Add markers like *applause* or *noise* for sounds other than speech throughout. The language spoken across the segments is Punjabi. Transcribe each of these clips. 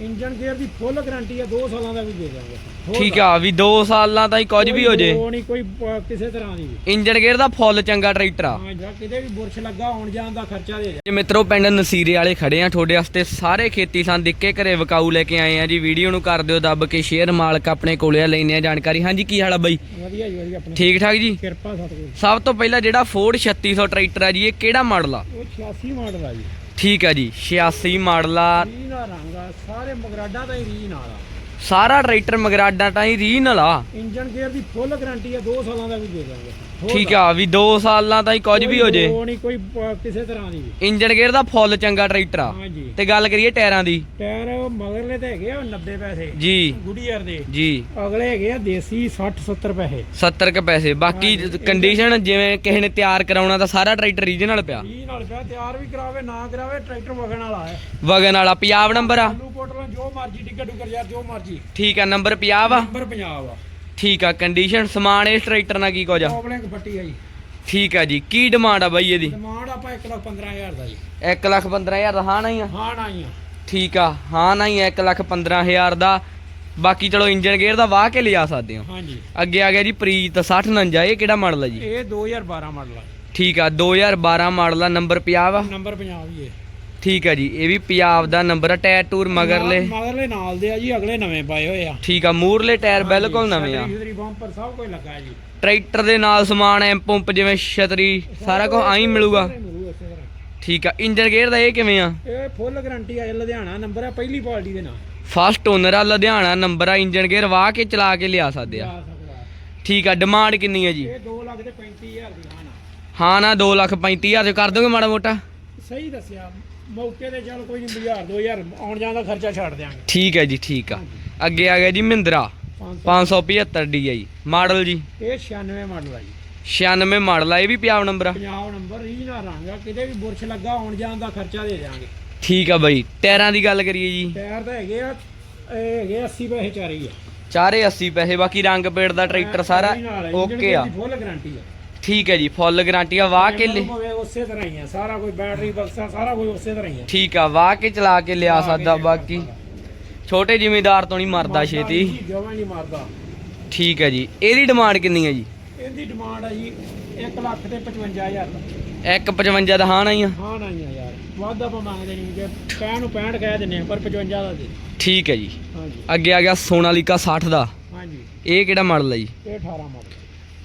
ਇੰਜਨ ਗੇਅਰ ਦੀ ਫੁੱਲ ਗਾਰੰਟੀ ਆ 2 ਸਾਲਾਂ ਦਾ ਵੀ ਦੇ ਦਾਂਗੇ ਠੀਕ ਆ ਵੀ 2 ਸਾਲਾਂ ਤਾਈਂ ਕੁਝ ਵੀ ਹੋ ਜੇ। ਕੋਈ ਨਹੀਂ ਕੋਈ ਪ- ਕਿਸੇ ਤਰ੍ਹਾਂ ਦੀ ਵੀ। ਇੰਜਨ ਗੇਅਰ ਦਾ ਫੁੱਲ ਚੰਗਾ ਟਰੈਕਟਰ ਆ। ਹਾਂ ਜਾਂ ਕਿਤੇ ਵੀ ਬੁਰਸ਼ ਲੱਗਾ ਆਉਣ ਜਾਣ ਦਾ ਖਰਚਾ ਦੇ ਜੀ ਮਿੱਤਰੋ ਪਿੰਡ ਨਸੀਰੇ ਵਾਲੇ ਖੜੇ ਆ ਤੁਹਾਡੇ ਵਾਸਤੇ ਸਾਰੇ ਖੇਤੀ ਸੰਦ ਦਿੱਕੇ ਘਰੇ ਵਿਕਾਊ ਲੈ ਕੇ ਆਏ ਆ ਜੀ। ਵੀਡੀਓ ਨੂੰ ਕਰ ਦਿਓ ਦੱਬ ਕੇ ਸ਼ੇਅਰ ਮਾਲਕ ਆਪਣੇ ਕੋਲੇ ਆ ਲੈਣੇ ਆ ਜਾਣਕਾਰੀ। ਹਾਂਜੀ ਕੀ ਹਾਲ ਆ ਬਾਈ? ਵਧੀਆ ਜੀ ਵਧੀਆ ਆਪਣੇ ਠੀਕ ਠਾਕ ਜੀ? ਕਿਰਪਾ ਸਤਿਗੁਰੂ। ਸਭ ਤੋਂ ਪਹਿਲਾਂ ਜਿਹੜਾ ਫੋਰਡ 3600 ਟਰੈਕਟਰ ਆ ਜੀ ਇਹ ਕਿਹੜਾ ਮਾਡਲ ਆ? ਉਹ 86 ਮਾਡਲ ਆ ਜੀ। ਠੀਕ ਆ ਜੀ 86 ਮਾਡਲ ਆ। ਰੀ ਨਾਲ ਰੰਗ ਆ, ਸਾਰੇ ਮਗਰਾਡਾ ਦਾ ਹੀ ਰੀ ਆ। ਸਾਰਾ ਟਰੈਕਟਰ ਮਗਰਾਡਾ ਹੀ ਰੀਨਲ ਆ। ਇੰਜਨ ਗੇਅਰ ਦੀ ਫੁੱਲ ਗਾਰੰਟੀ ਆ 2 ਸਾਲਾਂ ਦਾ ਵੀ ਦੇ ਦਾਂਗੇ। ਹੋਰ ਠੀਕ ਆ ਵੀ 2 ਸਾਲਾਂ ਤਾਈਂ ਕੁਝ ਵੀ ਹੋ ਜੇ। ਕੋਈ ਨਹੀਂ ਕੋਈ ਪ- ਕਿਸੇ ਤਰ੍ਹਾਂ ਦੀ ਵੀ। ਇੰਜਨ ਗੇਅਰ ਦਾ ਫੁੱਲ ਚੰਗਾ ਟਰੈਕਟਰ ਆ। ਹਾਂਜੀ। ਤੇ ਗੱਲ ਕਰੀਏ ਟਾਇਰਾਂ ਦੀ। ਟਾਇਰ ਮਗਰਲੇ ਤੇ ਹੈਗੇ ਆ 90 ਪੈਸੇ। ਜੀ। ਗੁਡੀਅਰ ਦੇ। ਜੀ। ਅਗਲੇ ਹੈਗੇ ਆ ਦੇਸੀ 60 70 ਪੈਸੇ। 70 ਕ ਪੈਸੇ। ਬਾਕੀ ਕੰਡੀਸ਼ਨ ਜਿਵੇਂ ਕਿਸੇ ਨੇ ਤਿਆਰ ਕਰਾਉਣਾ ਤਾਂ ਸਾਰਾ ਟਰੈਕਟਰ ਰੀਜਨਲ ਪਿਆ। 20 ਨਾਲ ਪਿਆ ਤਿਆਰ ਵੀ ਕਰਾਵੇ ਨਾ ਕਰਾਵੇ ਟਰੈਕਟਰ ਵਗਣ ਵਾਲਾ ਹੈ। ਵਗਨ ਵਾਲਾ ਪੰਜਾਬ ਨੰਬਰ ਆ। ਮਰਜ਼ੀ ਟਿਕਟ ਡੁਕਰ ਯਾਰ ਜੋ ਮਰਜ਼ੀ। ਠੀਕ ਆ ਨੰਬਰ ਪੰਜਾਬ ਆ ਨੰਬਰ ਪੰਜਾਬ ਆ ਠੀਕ ਆ ਕੰਡੀਸ਼ਨ ਸਮਾਨ ਇਸ ਟਰੈਕਟਰ ਨਾਲ ਕੀ ਕੁਝ ਆ? ਪ੍ਰੋਬਲਮ ਫੱਟੀ ਆ ਜੀ। ਠੀਕ ਆ ਜੀ ਕੀ ਡਿਮਾਂਡ ਆ ਬਾਈ ਇਹਦੀ? ਡਿਮਾਂਡ ਆਪਾਂ 1 ਲੱਖ 15000 ਦਾ ਜੀ। 1 ਲੱਖ 15000 ਦਾ ਹਾਂ ਨਹੀਂ ਆ? ਹਾਂ ਨਾ ਹੀ ਆ। ਠੀਕ ਆ ਹਾਂ ਨਹੀਂ 1 ਲੱਖ 15000 ਦਾ। ਬਾਕੀ ਚਲੋ ਇੰਜਨ ਗੇਅਰ ਦਾ ਵਾਹ ਕੇ ਲਿਜਾ ਸਕਦੇ ਹੋ। ਹਾਂਜੀ। ਅੱਗੇ ਆ ਗਿਆ ਜੀ ਪ੍ਰੀਤ 6049 ਇਹ ਕਿਹੜਾ ਮਾਡਲ ਆ ਜੀ? ਇਹ 2012 ਮਾਡਲ ਆ ਠੀਕ ਆ 2012 ਮਾਡਲ ਆ ਨੰਬਰ ਪੰਜਾਬ ਆ ਨੰਬਰ ਪੰਜਾਬ ਹੀ ਹੈ ਠੀਕ ਆ ਜੀ ਇਹ ਵੀ ਪੰਜਾਬ ਦਾ ਨੰਬਰ ਆ ਟਾਇਰ ਟੂਰ ਮਗਰਲੇ। ਮਗਰਲੇ ਨਾਲ ਦੇ ਆ ਜੀ ਅਗਲੇ ਨਵੇਂ ਪਾਏ ਹੋਏ ਆ। ਠੀਕ ਆ ਮੂਰਲੇ ਟਾਇਰ ਬਿਲਕੁਲ ਨਵੇਂ ਆ। ਛਤਰੀ ਬੰਪਰ ਸਭ ਕੁਝ ਲੱਗਾ ਜੀ। ਟਰੈਕਟਰ ਦੇ ਨਾਲ ਸਮਾਨ ਐ ਪੰਪ ਜਿਵੇਂ ਛਤਰੀ ਸਾਰਾ ਕੁਝ ਆਈ ਮਿਲੂਗਾ। ਠੀਕ ਆ ਇੰਜਨ ਗੇਅਰ ਦਾ ਇਹ ਕਿਵੇਂ ਆ? ਇਹ ਫੁੱਲ ਗਾਰੰਟੀ ਆ ਲੁਧਿਆਣਾ ਨੰਬਰ ਆ ਪਹਿਲੀ ਪਾਰਟੀ ਦੇ ਨਾਲ। ਫਸਟ ਓਨਰ ਆ ਲੁਧਿਆਣਾ ਨੰਬਰ ਆ ਇੰਜਨ ਗੇਅਰ ਵਾਹ ਕੇ ਚਲਾ ਕੇ ਲਿਆ ਸਕਦੇ ਆ। ਆ। ਠੀਕ ਆ ਡਿਮਾਂਡ ਕਿੰਨੀ ਹੈ ਜੀ? ਇਹ 2 ਲੱਖ ਤੇ 35000 ਦੀ ਹਾਂ ਹਾਂ ਨਾ 2 ਲੱਖ 35000 ਤੇ ਕਰ ਦੋਗੇ ਮਾੜਾ ਮੋਟਾ? ਸਹੀ ਦੱਸਿਆ ਮੌਕੇ ਤੇ ਚੱਲ ਕੋਈ ਨਹੀਂ 1000 2000 ਆਉਣ ਜਾਣ ਦਾ ਖਰਚਾ ਛੱਡ ਦਿਆਂਗੇ। ਠੀਕ ਹੈ ਜੀ ਠੀਕ ਆ। ਅੱਗੇ ਆ ਗਿਆ ਜੀ ਮਹਿੰਦਰਾ 575 DI ਮਾਡਲ ਜੀ। ਇਹ 96 ਮਾਡਲ ਆ ਜੀ। 96 ਮਾਡਲ ਆ ਇਹ ਵੀ ਪੰਜਾਬ ਨੰਬਰ ਆ? ਪੰਜਾਬ ਨੰਬਰ ਰੀ ਨਾ ਰੰਗ ਕਿਤੇ ਵੀ ਬੁਰਸ਼ ਲੱਗਾ ਆਉਣ ਜਾਣ ਦਾ ਖਰਚਾ ਦੇ ਦਿਆਂਗੇ। ਠੀਕ ਆ ਬਾਈ ਟਾਇਰਾਂ ਦੀ ਗੱਲ ਕਰੀਏ ਜੀ। ਟਾਇਰ ਤਾਂ ਹੈਗੇ ਆ ਇਹ ਹੈਗੇ 80 ਪੈਸੇ ਚਾਰੇ ਹੀ ਆ। ਚਾਰੇ 80 ਪੈਸੇ ਬਾਕੀ ਰੰਗ ਪੇੜ ਦਾ ਟਰੈਕਟਰ ਸਾਰਾ ਓਕੇ ਆ। ਫੁੱਲ ਗਾਰੰਟੀ ਆ। ਠੀਕ ਹੈ ਜੀ ਫੁੱਲ ਗਾਰੰਟੀ ਆ ਵਾਹ ਕੇ ਲਿ- ਭਾਵੇਂ ਉਸੇ ਤਰ੍ਹਾਂ ਹੀ ਆ ਸਾਰਾ ਕੋਈ ਬੈਟਰੀ ਬਕਸਾ ਸਾਰਾ ਕੋਈ ਉਸੇ ਤਰ੍ਹਾਂ ਹੀ ਆ। ਠੀਕ ਆ ਵਾਹ ਕੇ ਚਲਾ ਕੇ ਲਿਆ ਸਕਦਾ ਬਾਕੀ। ਛੋਟੇ ਜ਼ਿਮੀਦਾਰ ਤੋਂ ਨਹੀਂ ਮਰਦਾ ਛੇਤੀ। ਜਮਾਂ ਨਹੀਂ ਮਾਰਦਾ। ਠੀਕ ਹੈ ਜੀ ਇਹਦੀ ਡਿਮਾਂਡ ਕਿੰਨੀ ਹੈ ਜੀ? ਇਹਦੀ ਡਿਮਾਂਡ ਆ ਜੀ 1 ਲੱਖ ਤੇ 55000 ਦਾ 155 ਦਾ ਹਾਂ ਨਹੀਂ ਆ। ਹਾਂ ਨਹੀਂ ਆ ਯਾਰ ਵੱਧ ਆਪਾਂ ਮੰਗਦੇ ਨਹੀਂ ਜੇ ਕਹਿਣ ਨੂੰ 65 ਕਹਿ ਦਿੰਨੇ ਆ ਪਰ 55 ਦਾ ਦੇ। ਠੀਕ ਹੈ ਜੀ। ਹਾਂਜੀ। ਅੱਗੇ ਆ ਗਿਆ ਸੋਨਾਲੀਕਾ 60 ਦਾ। ਹਾਂਜੀ। ਇਹ ਕਿਹੜਾ ਮਾਡਲ ਹੈ ਜੀ? ਇਹ 18 ਮਾਡਲ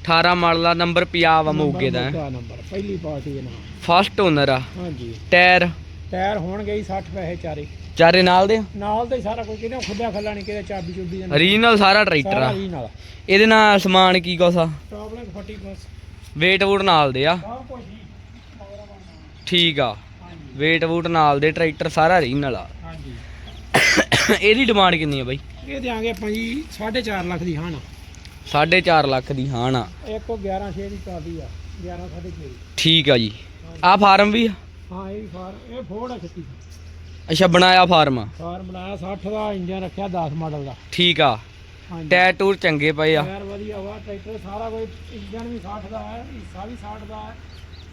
18 ਮਾਡਲ ਨੰਬਰ ਪੰਜਾਬ ਆ ਮੌਕੇ ਦਾ। ਨੰਬਰ ਪਹਿਲੀ ਪਾਰਟੀ ਦੇ ਨਾਲ ਫਸਟ ਓਨਰ ਆ। ਹਾਂਜੀ। ਟਾਇਰ ਟਾਇਰ ਹੋਣਗੇ ਹੀ 60 ਪੈਸੇ ਚਾਰੇ। ਚਾਰੇ ਨਾਲ ਦੇ? ਨਾਲ ਤੇ ਸਾਰਾ ਕੁਝ ਕਿਤੇ ਖੁੱਲਿਆ ਖੱਲਾ ਨਹੀਂ ਕਿਤੇ ਚਾਬੀ ਚੁੱਬੀ ਦੇ ਨਾਲ। ਸਾਰਾ ਟਰੈਕਟਰ ਸਾਰਾ ਆ। ਹੀ ਨਾਲ ਇਹਦੇ ਨਾਲ ਸਮਾਨ ਕੀ ਕੁਛ ਆ? ਪ੍ਰੋਬਲਮ ਫੱਟੀ ਬਸ ਵੇਟ ਵੂਟ ਨਾਲ ਦੇ ਆ। ਕੁਝ ਹੀ ਠੀਕ ਆ। ਹਾਂਜੀ। ਵੇਟ ਵੂਟ ਨਾਲ ਦੇ ਟਰੈਕਟਰ ਸਾਰਾ ਰੀਜਨਲ ਆ। ਹਾਂਜੀ। *coughs* ਇਹਦੀ ਡਿਮਾਂਡ ਕਿੰਨੀ ਆ ਬਾਈ? ਇਹ ਦਿਆਂਗੇ ਆਪਾਂ ਜੀ 4.5 ਲੱਖ ਦੀ ਹਾਂ ਨਾ 4.5 ਲੱਖ ਦੀ ਹਾਂ ਨਾ ਇੱਕ ਉਹ 11 ਛੇ ਦੀ ਚਾਬੀ ਆ 11 ਸਾਢੇ ਛੇ ਦੀ। ਠੀਕ ਆ ਜੀ। ਆ ਫਾਰਮ ਵੀ ਆ? ਹਾਂ ਇਹ ਵੀ ਫਾਰ ਇਹ ਫੋੜ ਆ ਖੱਤੀ ਅੱਛਾ ਬਣਾਇਆ ਫਾਰਮ ਆ? ਫਾਰ ਬਣਾਇਆ 60 ਦਾ ਇੰਜਨ ਰੱਖਿਆ 10 ਮਾਡਲ ਦਾ। ਠੀਕ ਆ। ਟਾਇਰ ਟੂਰ ਚੰਗੇ ਪਏ ਆ। ਟਾਇਰ ਵਧੀਆ ਵਾ ਟਰੈਕਟਰ ਸਾਰਾ ਕੋਈ ਇੰਜਨ ਵੀ 60 ਦਾ ਹੈ ਹਿੱਸਾ ਵੀ 60 ਦਾ ਹੈ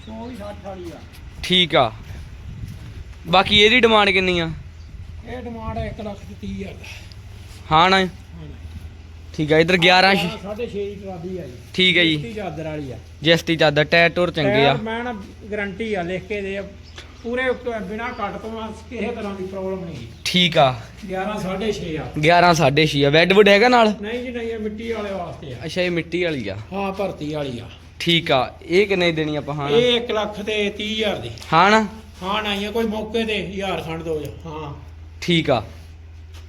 ਸੋ ਵੀ 60 ਵਾਲੀ ਆ। ਠੀਕ ਆ। ਬਾਕੀ ਇਹਦੀ ਡਿਮਾਂਡ ਕਿੰਨੀ ਆ? ਇਹ ਡਿਮਾਂਡ 1 ਲੱਖ ਤੇ 30 ਹਜ਼ਾਰ ਦਾ। ਹਾਂ ਨਾ ਠੀਕ ਆ ਇਧਰ 11 ਛ- 6.5 ਦੀ ਟਰਾਲੀ ਆ ਜੀ। ਠੀਕ ਹੈ ਜੀ। ਚਾਦਰ ਵਾਲੀ ਆ। ਜਿਸਤੀ ਚਾਦਰ ਟਾਇਰ ਟੂਰ ਚੰਗੇ ਆ। ਮੈਂ ਨਾ ਗਾਰੰਟੀ ਆ ਲਿਖ ਕੇ ਦੇ ਆ। ਪੂਰੇ ਬਿਨਾ ਕੱਟ ਤੋਂ ਕਿਸੇ ਤਰ੍ਹਾਂ ਦੀ ਪ੍ਰੋਬਲਮ ਨਹੀਂ। ਠੀਕ ਆ। 11 6.5 ਆ। 11 6.5 ਆ। ਵੈਡਵੁੱਡ ਹੈਗਾ ਨਾਲ? ਨਹੀਂ ਜੀ ਨਹੀਂ ਇਹ ਮਿੱਟੀ ਵਾਲੇ ਵਾਸਤੇ ਆ। ਅੱਛਾ ਇਹ ਮਿੱਟੀ ਵਾਲੀ ਆ। ਹਾਂ ਭਰਤੀ ਵਾਲੀ ਆ। ਠੀਕ ਆ। ਇਹ ਕਿੰਨੇ ਦੇਣੀ ਆਪਾਂ ਹਾਂ? ਇਹ 1 ਲੱਖ ਤੇ 30 ਹਜ਼ਾਰ ਦੀ। ਹਾਂ ਨਾ ਹਾਂ ਨਹੀਂ ਕੋਈ ਮੌਕੇ ਤੇ ਹਜ਼ਾਰ ਖੰਡ ਦੋ ਜਾ। ਹਾਂ। ਠੀਕ ਆ।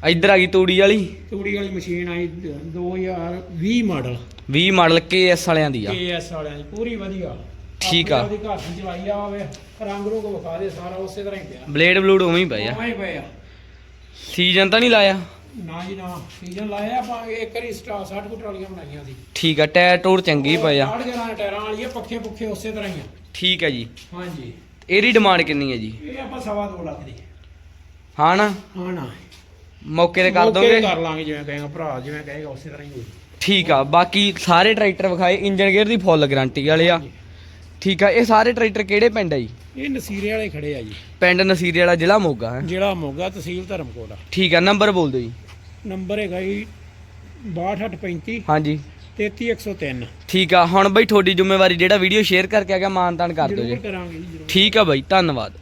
ਇਧਰ ਆ ਗਈ ਤੂੜੀ ਵਾਲੀ। ਤੂੜੀ ਵਾਲੀ ਮਸ਼ੀਨ ਆਈ 2020 ਮਾਡਲ 20 ਮਾਡਲ KS ਵਾਲਿਆਂ ਦੀ ਆ। ਕੇਐਸ ਵਾਲਿਆਂ ਦੀ ਪੂਰੀ ਵਧੀਆ। ਠੀਕ ਆ। ਉਹਦੀ ਘਰ ਦੀ ਚਲਾਈ ਆ ਹੋਵੇ ਰੰਗ ਰੂਗ ਵਿਖਾ ਦੇ ਸਾਰਾ ਉਸੇ ਤਰ੍ਹਾਂ ਹੀ ਪਿਆ। ਬਲੇਡ ਬਲੂਡ ਉਵੇਂ ਹੀ ਪਏ ਆ। ਉਵੇਂ ਹੀ ਪਏ ਆ। ਸੀਜ਼ਨ ਤਾਂ ਨਹੀਂ ਲਾਇਆ? ਨਾ ਜੀ ਨਾ ਸੀਜ਼ਨ ਲਾਇਆ ਆਪਾਂ ਇੱਕ ਵਾਰੀ ਸਟਾ 60 ਕੁ ਟਰਾਲੀਆਂ ਬਣਾਈਆਂ ਸੀ। ਠੀਕ ਆ ਟਾਇਰ ਟੂਰ ਚੰਗੀ ਪਏ ਆ। 60 ਗਿਆਰਾਂ ਟਾਇਰਾਂ ਵਾਲੀ ਆ ਪੱਖੇ ਪੁੱਖੇ ਉਸੇ ਤਰ੍ਹਾਂ ਹੀ ਆ। ਠੀਕ ਹੈ ਜੀ। ਹਾਂਜੀ। ਇਹਦੀ ਡਿਮਾਂਡ ਕਿੰਨੀ ਹੈ ਜੀ? ਇਹ ਆਪਾਂ ਸਵਾ ਦੋ ਲੱਖ ਦੀ। ਹਾਂ ਨਾ? ਹਾਂ ਨਾ। ਮੌਕੇ ਤੇ ਕਰ ਦੋਗੇ? ਕਰ ਲਾਂਗੇ ਜਿਵੇਂ ਕਹੇਗਾ ਭਰਾ ਜਿਵੇਂ ਕਹੇਗਾ ਉਸੇ ਤਰ੍ਹਾਂ ਹੀ ਹੋਊ। ਠੀਕ ਆ ਬਾਕੀ ਸਾਰੇ ਟਰੈਕਟਰ ਵਿਖਾਏ ਇੰਜਨ ਗੇਅਰ ਦੀ ਫੁੱਲ ਗਾਰੰਟੀ ਵਾਲੇ ਆ। ਠੀਕ ਆ ਇਹ ਸਾਰੇ ਟਰੈਕਟਰ ਕਿਹੜੇ ਪਿੰਡ ਆ ਜੀ? ਇਹ ਨਸੀਰੇ ਵਾਲੇ ਖੜੇ ਆ ਜੀ। ਪਿੰਡ ਨਸੀਰੇ ਵਾਲਾ ਜ਼ਿਲ੍ਹਾ ਮੋਗਾ ਹੈ? ਜਿਹੜਾ ਮੋਗਾ ਤਹਿਸੀਲ ਧਰਮਕੋਟ ਆ। ਠੀਕ ਆ ਨੰਬਰ ਬੋਲ ਦਿਓ ਜੀ। ਨੰਬਰ ਹੈਗਾ ਜੀ 6235 ਹਾਂਜੀ। 33103 ਠੀਕ ਆ ਹੁਣ ਬਈ ਤੁਹਾਡੀ ਜ਼ਿੰਮੇਵਾਰੀ ਜਿਹੜਾ ਵੀਡੀਓ ਸ਼ੇਅਰ ਕਰਕੇ ਆਗਾ ਮਾਨਤਾਨ ਕਰ ਦਿਓ ਜੀ। ਠੀਕ ਆ ਬਾਈ ਧੰਨਵਾਦ।